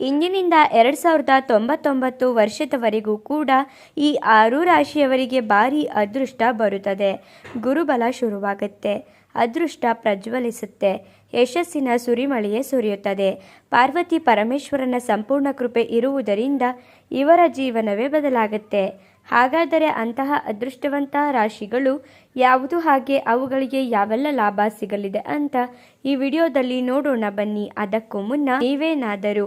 ಇಂದಿನಿಂದ ಎರಡು ಸಾವಿರದ ತೊಂಬತ್ತೊಂಬತ್ತು ವರ್ಷದವರೆಗೂ ಕೂಡ ಈ ಆರು ರಾಶಿಯವರಿಗೆ ಭಾರಿ ಅದೃಷ್ಟ ಬರುತ್ತದೆ. ಗುರುಬಲ ಶುರುವಾಗುತ್ತೆ. ಅದೃಷ್ಟ ಪ್ರಜ್ವಲಿಸುತ್ತೆ. ಯಶಸ್ಸಿನ ಸುರಿಮಳೆಯೇ ಸುರಿಯುತ್ತದೆ. ಪಾರ್ವತಿ ಪರಮೇಶ್ವರನ ಸಂಪೂರ್ಣ ಕೃಪೆ ಇರುವುದರಿಂದ ಇವರ ಜೀವನವೇ ಬದಲಾಗುತ್ತೆ. ಹಾಗಾದರೆ ಅಂತಹ ಅದೃಷ್ಟವಂತ ರಾಶಿಗಳು ಯಾವುದು? ಹಾಗೆ ಅವುಗಳಿಗೆ ಯಾವೆಲ್ಲ ಲಾಭ ಸಿಗಲಿದೆ ಅಂತ ಈ ವಿಡಿಯೋದಲ್ಲಿ ನೋಡೋಣ ಬನ್ನಿ. ಅದಕ್ಕೂ ಮುನ್ನ ನೀವೇನಾದರೂ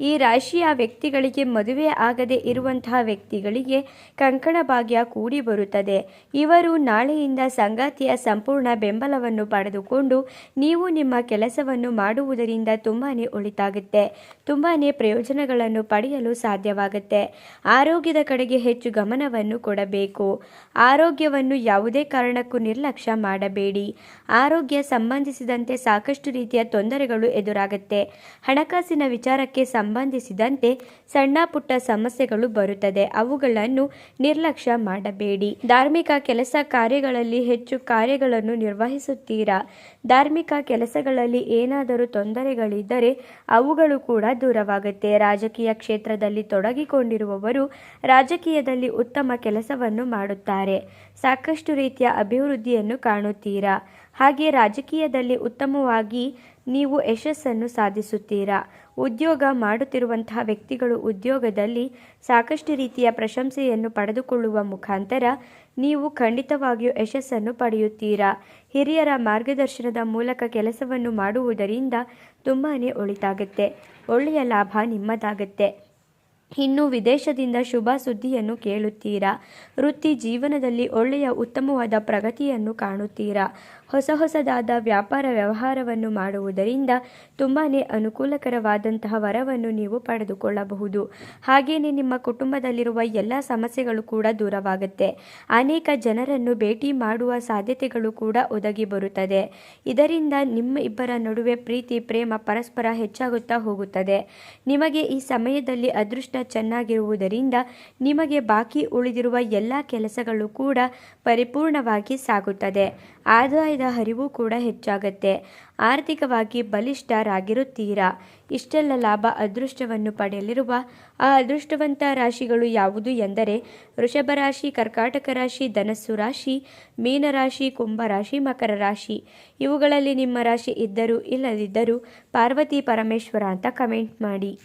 ಈ ರಾಶಿಯ ವ್ಯಕ್ತಿಗಳಿಗೆ ಮದುವೆ ಆಗದೆ ಇರುವಂತಹ ವ್ಯಕ್ತಿಗಳಿಗೆ ಕಂಕಣ ಭಾಗ್ಯ ಕೂಡಿ ಬರುತ್ತದೆ. ಇವರು ನಾಳೆಯಿಂದ ಸಂಗಾತಿಯ ಸಂಪೂರ್ಣ ಬೆಂಬಲವನ್ನು ಪಡೆದುಕೊಂಡು ನೀವು ನಿಮ್ಮ ಕೆಲಸವನ್ನು ಮಾಡುವುದರಿಂದ ತುಂಬಾ ಒಳಿತಾಗುತ್ತೆ ತುಂಬಾ ಪ್ರಯೋಜನಗಳನ್ನು ಪಡೆಯಲು ಸಾಧ್ಯವಾಗುತ್ತೆ. ಆರೋಗ್ಯದ ಕಡೆಗೆ ಹೆಚ್ಚು ಗಮನವನ್ನು ಕೊಡಬೇಕು. ಆರೋಗ್ಯವನ್ನು ಯಾವುದೇ ಕಾರಣಕ್ಕೂ ನಿರ್ಲಕ್ಷ್ಯ ಮಾಡಬೇಡಿ. ಆರೋಗ್ಯ ಸಂಬಂಧಿಸಿದಂತೆ ಸಾಕಷ್ಟು ರೀತಿಯ ತೊಂದರೆಗಳು ಎದುರಾಗುತ್ತೆ. ಹಣಕಾಸಿನ ವಿಚಾರಕ್ಕೆ ಸಂಬಂಧಿಸಿದಂತೆ ಸಣ್ಣ ಪುಟ್ಟ ಸಮಸ್ಯೆಗಳು ಬರುತ್ತದೆ. ಅವುಗಳನ್ನು ನಿರ್ಲಕ್ಷ್ಯ ಮಾಡಬೇಡಿ. ಧಾರ್ಮಿಕ ಕೆಲಸ ಕಾರ್ಯಗಳಲ್ಲಿ ಹೆಚ್ಚು ಕಾರ್ಯಗಳನ್ನು ನಿರ್ವಹಿಸುತ್ತೀರಾ? ಧಾರ್ಮಿಕ ಕೆಲಸಗಳಲ್ಲಿ ಏನಾದರೂ ತೊಂದರೆಗಳಿದ್ದರೆ ಅವುಗಳು ಕೂಡ ದೂರವಾಗುತ್ತೆ. ರಾಜಕೀಯ ಕ್ಷೇತ್ರದಲ್ಲಿ ತೊಡಗಿಕೊಂಡಿರುವವರು ರಾಜಕೀಯದಲ್ಲಿ ಉತ್ತಮ ಕೆಲಸವನ್ನು ಮಾಡುತ್ತಾರೆ. ಸಾಕಷ್ಟು ರೀತಿಯ ಅಭಿವೃದ್ಧಿಯನ್ನು ಕಾಣುತ್ತೀರಾ? ಹಾಗೆ ರಾಜಕೀಯದಲ್ಲಿ ಉತ್ತಮವಾಗಿ ನೀವು ಯಶಸ್ಸನ್ನು ಸಾಧಿಸುತ್ತೀರಾ? ಉದ್ಯೋಗ ಮಾಡುತ್ತಿರುವಂತಹ ವ್ಯಕ್ತಿಗಳು ಉದ್ಯೋಗದಲ್ಲಿ ಸಾಕಷ್ಟು ರೀತಿಯ ಪ್ರಶಂಸೆಯನ್ನು ಪಡೆದುಕೊಳ್ಳುವ ಮುಖಾಂತರ ನೀವು ಖಂಡಿತವಾಗಿಯೂ ಯಶಸ್ಸನ್ನು ಪಡೆಯುತ್ತೀರಾ? ಹಿರಿಯರ ಮಾರ್ಗದರ್ಶನದ ಮೂಲಕ ಕೆಲಸವನ್ನು ಮಾಡುವುದರಿಂದ ತುಂಬಾ ಒಳಿತಾಗುತ್ತೆ. ಒಳ್ಳೆಯ ಲಾಭ ನಿಮ್ಮದಾಗುತ್ತೆ. ಇನ್ನು ವಿದೇಶದಿಂದ ಶುಭ ಸುದ್ದಿಯನ್ನು ಕೇಳುತ್ತೀರಾ? ವೃತ್ತಿ ಜೀವನದಲ್ಲಿ ಒಳ್ಳೆಯ ಉತ್ತಮವಾದ ಪ್ರಗತಿಯನ್ನು ಕಾಣುತ್ತೀರಾ? ಹೊಸ ಹೊಸದಾದ ವ್ಯಾಪಾರ ವ್ಯವಹಾರವನ್ನು ಮಾಡುವುದರಿಂದ ತುಂಬಾ ಅನುಕೂಲಕರವಾದಂತಹ ವರವನ್ನು ನೀವು ಪಡೆದುಕೊಳ್ಳಬಹುದು. ಹಾಗೆಯೇ ನಿಮ್ಮ ಕುಟುಂಬದಲ್ಲಿರುವ ಎಲ್ಲ ಸಮಸ್ಯೆಗಳು ಕೂಡ ದೂರವಾಗುತ್ತೆ. ಅನೇಕ ಜನರನ್ನು ಭೇಟಿ ಮಾಡುವ ಸಾಧ್ಯತೆಗಳು ಕೂಡ ಒದಗಿ ಬರುತ್ತದೆ. ಇದರಿಂದ ನಿಮ್ಮ ಇಬ್ಬರ ನಡುವೆ ಪ್ರೀತಿ, ಪ್ರೇಮ ಪರಸ್ಪರ ಹೆಚ್ಚಾಗುತ್ತಾ ಹೋಗುತ್ತದೆ. ನಿಮಗೆ ಈ ಸಮಯದಲ್ಲಿ ಅದೃಷ್ಟ ಚೆನ್ನಾಗಿರುವುದರಿಂದ ನಿಮಗೆ ಬಾಕಿ ಉಳಿದಿರುವ ಎಲ್ಲ ಕೆಲಸಗಳು ಕೂಡ ಪರಿಪೂರ್ಣವಾಗಿ ಸಾಗುತ್ತದೆ. ಆದಾಯದ ಹರಿವು ಕೂಡ ಹೆಚ್ಚಾಗತ್ತೆ. ಆರ್ಥಿಕವಾಗಿ ಬಲಿಷ್ಠರಾಗಿರುತ್ತೀರಾ? ಇಷ್ಟೆಲ್ಲ ಲಾಭ ಅದೃಷ್ಟವನ್ನು ಪಡೆಯಲಿರುವ ಆ ಅದೃಷ್ಟವಂತ ರಾಶಿಗಳು ಯಾವುದು ಎಂದರೆ ವೃಷಭ ರಾಶಿ, ಕರ್ಕಾಟಕ ರಾಶಿ, ಧನಸ್ಸು ರಾಶಿ ಮೀನರಾಶಿ ಕುಂಭರಾಶಿ ಮಕರ ರಾಶಿ. ಇವುಗಳಲ್ಲಿ ನಿಮ್ಮ ರಾಶಿ ಇದ್ದರೂ ಇಲ್ಲದಿದ್ದರೂ ಪಾರ್ವತಿ ಪರಮೇಶ್ವರ ಅಂತ ಕಮೆಂಟ್ ಮಾಡಿ.